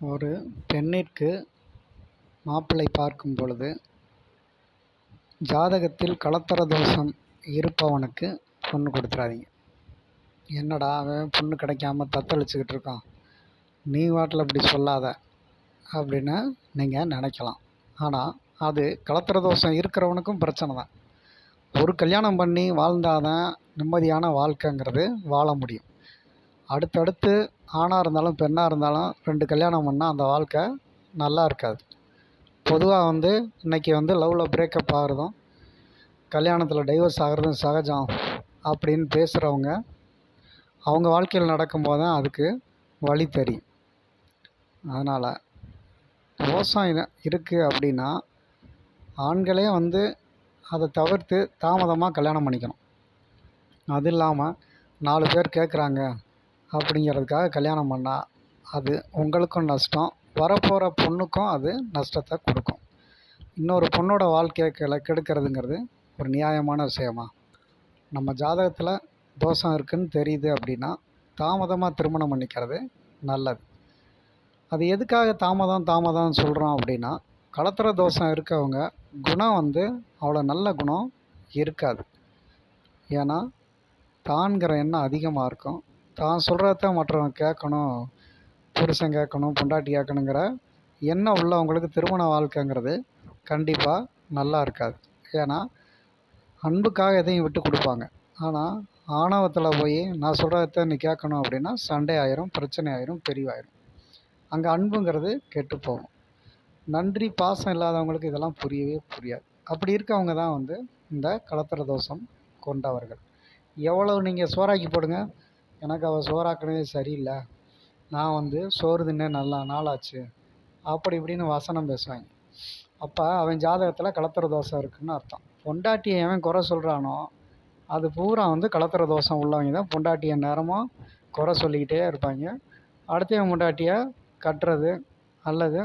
ஒரு பெண்ணிற்கு மாப்பிள்ளை பார்க்கும் பொழுது ஜாதகத்தில் கலத்தர தோஷம் இருப்பவனுக்கு பொண்ணு கொடுத்துறாதீங்க. என்னடா அவன் பொண்ணு கிடைக்காம தத்தளிச்சுக்கிட்டு இருக்கான். நீ வாட்டில் இப்படி சொல்லாத அப்படின்னு நீங்கள் நினைக்கலாம். ஆனால் அது கலத்திர தோஷம் இருக்கிறவனுக்கும் பிரச்சனை தான். ஒரு கல்யாணம் பண்ணி வாழ்ந்தால் தான் நிம்மதியான வாழ்க்கைங்கிறது வாழ முடியும். அடுத்தடுத்து ஆணாக இருந்தாலும் பெண்ணாக இருந்தாலும் ரெண்டு கல்யாணம் பண்ணால் அந்த வாழ்க்கை நல்லா இருக்காது. பொதுவாக வந்து இன்றைக்கி வந்து லவ்வில் பிரேக்கப் ஆகிறதும் கல்யாணத்தில் டைவர்ஸ் ஆகிறதும் சகஜம் அப்படின்னு பேசுகிறவங்க அவங்க வாழ்க்கையில் நடக்கும்போது தான் அதுக்கு வழி தெரியும். அதனால் விவசாயம் இருக்குது அப்படின்னா ஆண்களே வந்து அதை தவிர்த்து தாமதமாக கல்யாணம் பண்ணிக்கணும். அது இல்லாமல் நாலு பேர் கேட்குறாங்க அப்படிங்கிறதுக்காக கல்யாணம் பண்ணால் அது உங்களுக்கும் நஷ்டம். வரப்போகிற பொண்ணுக்கும் அது நஷ்டத்தை கொடுக்கும். இன்னொரு பொண்ணோட வாழ்க்கையை கெல கெடுக்கிறதுங்கிறது ஒரு நியாயமான விஷயமா? நம்ம ஜாதகத்தில் தோஷம் இருக்குன்னு தெரியுது அப்படின்னா தாமதமாக திருமணம் பண்ணிக்கிறது நல்லது. அது எதுக்காக தாமதம் தாமதம்னு சொல்கிறோம் அப்படின்னா கலத்திர தோஷம் இருக்கவங்க குணம் வந்து அவ்வளோ நல்ல குணம் இருக்காது. ஏன்னா தான்கிற எண்ணம் அதிகமாக இருக்கும். தான் சொல்கிறத மற்றவங்க கேட்கணும் புருஷன் கேட்கணும் பொண்டாட்டி கேட்கணுங்கிற எண்ணம் உள்ளவங்களுக்கு திருமண வாழ்க்கைங்கிறது கண்டிப்பாக நல்லா இருக்காது. ஏன்னா அன்புக்காக எதையும் விட்டு கொடுப்பாங்க. ஆனால் ஆணவத்தில் போய் நான் சொல்கிறத நீ கேட்கணும் அப்படின்னா சண்டை ஆயிரும் பிரச்சனை ஆயிரும் பெரிவாயிரும். அங்கே அன்புங்கிறது கெட்டு போகும். நன்றி பாசம் இல்லாதவங்களுக்கு இதெல்லாம் புரியவே புரியாது. அப்படி இருக்கவங்க தான் வந்து இந்த கலத்திர தோஷம் கொண்டவர்கள். எவ்வளவு நீங்கள் சோறாக்கி போடுங்க எனக்கு அவள் சோறாக்குனதே சரியில்லை. நான் வந்து சோறு தின்ன நல்லா நாளாச்சு. அப்படி இப்படின்னு வசனம் பேசுவாங்க. அப்போ அவன் ஜாதகத்தில் கலத்திர தோஷம் இருக்குன்னு அர்த்தம். பொண்டாட்டியை எவன் குறை சொல்கிறானோ அது பூரா வந்து கலத்திர தோஷம் உள்ளவங்க தான். பொண்டாட்டியை நேரமும் குறை சொல்லிக்கிட்டே இருப்பாங்க. அடுத்தவன் பொண்டாட்டியை கட்டுறது அல்லது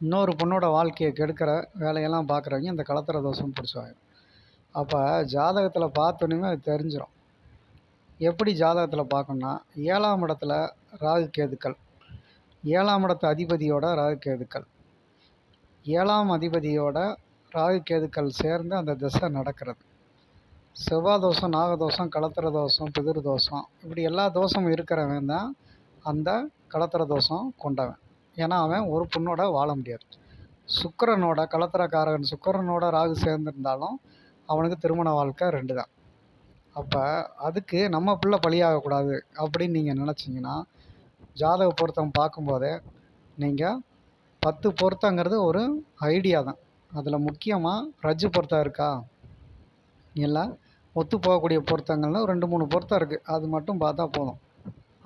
இன்னொரு பொண்ணோட வாழ்க்கையை கெடுக்கிற வேலையெல்லாம் பார்க்குறவங்க இந்த கலத்திர தோஷம் பிடிச்சுவாங்க. அப்போ ஜாதகத்தில் பார்த்தோன்னே அது தெரிஞ்சிடும் எப்படி ஜாதகத்தில் பார்க்கணுன்னா ஏழாம் இடத்துல ராகு கேதுக்கள். ஏழாம் இடத்து அதிபதியோட ராகு கேதுக்கள். ஏழாம் அதிபதியோட ராகு கேதுக்கள் சேர்ந்து அந்த திசை நடக்கிறது. செவ்வாய் தோஷம் நாகதோஷம் கலத்திர தோஷம் பிதிரு தோஷம் இப்படி எல்லா தோஷமும் இருக்கிறவன் தான் அந்த கலத்திர தோஷம் கொண்டவன். ஏன்னா அவன் ஒரு பொண்ணோட வாழ முடியாது. சுக்கரனோட கலத்திரக்காரகன் சுக்கரனோட ராகு சேர்ந்திருந்தாலும் அவனுக்கு திருமண வாழ்க்கை ரெண்டு தான் அப்போ அதுக்கு நம்ம பிள்ளை பலியாகக்கூடாது அப்படின்னு நீங்கள் நினச்சிங்கன்னா ஜாதக பொருத்தம் பார்க்கும்போதே நீங்கள் பத்து பொருத்தங்கிறது ஒரு ஐடியா தான். அதில் முக்கியமாக ரஜ்ஜு பொருத்தம் இருக்கா? இல்லை ஒத்து போகக்கூடிய பொருத்தங்கள்னு ரெண்டு மூணு பொருத்தம் இருக்குது அது மட்டும் பார்த்தா போதும்.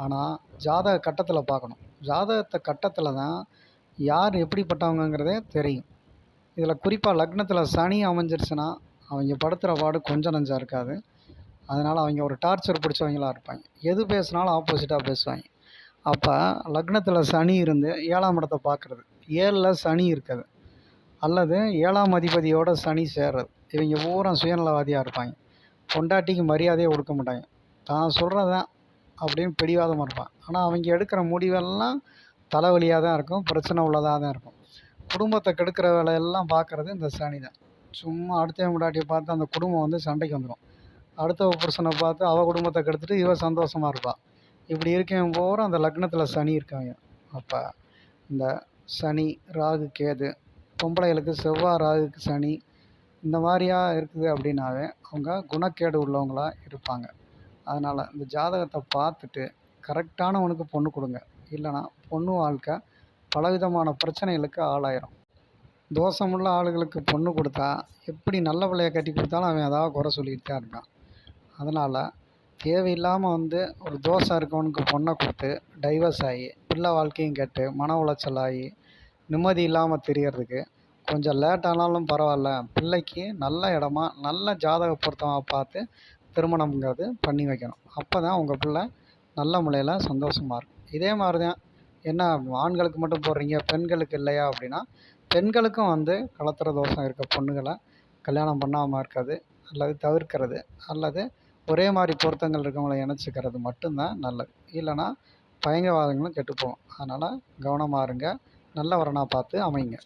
ஆனால் ஜாதக கட்டத்தில் பார்க்கணும். ஜாதகத்தை கட்டத்தில் தான் யார் எப்படிப்பட்டவங்கங்கிறதே தெரியும். இதில் குறிப்பாக லக்னத்தில் சனி அமைஞ்சிருச்சுன்னா அவங்க படுத்துகிற பாடு கொஞ்சம் நஞ்சா இருக்காது. அதனால் அவங்க ஒரு டார்ச்சர் பிடிச்சவங்களா இருப்பாங்க. எது பேசினாலும் ஆப்போசிட்டாக பேசுவாங்க. அப்போ லக்னத்தில் சனி இருந்து ஏழாம் இடத்த பார்க்குறது. ஏழில் சனி இருக்குது. அல்லது ஏழாம் அதிபதியோட சனி சேர்றது. இவங்க பூரா சுயநலவாதியாக இருப்பாங்க. பொண்டாட்டிக்கு மரியாதையை கொடுக்க மாட்டாங்க. தான் சொல்கிறதான் அப்படின்னு பிடிவாதமாக இருப்பான் ஆனால் அவங்க எடுக்கிற முடிவெல்லாம் தலைவலியாக தான் இருக்கும். பிரச்சனை உள்ளதாக தான் இருக்கும். குடும்பத்தை கெடுக்கிற வேலையெல்லாம் பார்க்குறது இந்த சனி தான் சும்மா அடுத்த முடாட்டியை பார்த்து அந்த குடும்பம் வந்து சண்டைக்கு வந்துடும் அடுத்த புருஷனை பார்த்து அவள் குடும்பத்தை கெடுத்துட்டு இவள் சந்தோஷமாக இருப்பாள் இப்படி இருக்கவன் பூரா அந்த லக்னத்தில் சனி இருக்காங்க. அப்போ இந்த சனி ராகு கேது பொம்பளைகளுக்கு செவ்வாய் ராகுக்கு சனி இந்த மாதிரியா இருக்குது அப்படின்னாவே அவங்க குணக்கேடு உள்ளவங்களாக இருப்பாங்க. அதனால் இந்த ஜாதகத்தை பார்த்துட்டு கரெக்டானவனுக்கு பொண்ணு கொடுங்க. இல்லைனா பொண்ணு வாழ்க்கை பலவிதமான பிரச்சனைகளுக்கு ஆளாயிரும். தோஷமுள்ள ஆளுகளுக்கு பொண்ணு கொடுத்தா எப்படி நல்ல பிள்ளைய கட்டி கொடுத்தாலும் அவன் ஏதாவது குறை சொல்லிட்டு தான் இருக்கான். அதனால் தேவையில்லாமல் வந்து ஒரு தோஷம் இருக்கவனுக்கு பொண்ணை கொடுத்து டைவர்ஸ் ஆகி பிள்ளை வாழ்க்கையும் கெட்டு மன உளைச்சல் ஆகி நிம்மதி இல்லாமல் திரியறதுக்கு கொஞ்சம் லேட் ஆனாலும் பரவாயில்ல. பிள்ளைக்கு நல்ல இடமா நல்ல ஜாதக பொருத்தமாக பார்த்து திருமணம்ங்கிறது பண்ணி வைக்கணும். அப்போ தான் உங்கள் பிள்ளை நல்ல முறையில் சந்தோஷமாக இருக்கும். இதே மாதிரி தான் என்ன ஆண்களுக்கு மட்டும் போடுறீங்க பெண்களுக்கு இல்லையா அப்படின்னா பெண்களுக்கும் வந்து கலத்திர தோஷம் இருக்க பொண்ணுகளை கல்யாணம் பண்ணாமல் இருக்கிறது அல்லது தவிர்க்கிறது. அல்லது ஒரே மாதிரி பொருத்தங்கள் இருக்கவங்களை இணைச்சிக்கிறது மட்டும்தான் நல்லது. இல்லைனா பயங்கரவாதங்களும் கெட்டுப்போகும். அதனால் கவனமாக இருங்க. நல்ல வரனாக பார்த்து அமைங்க.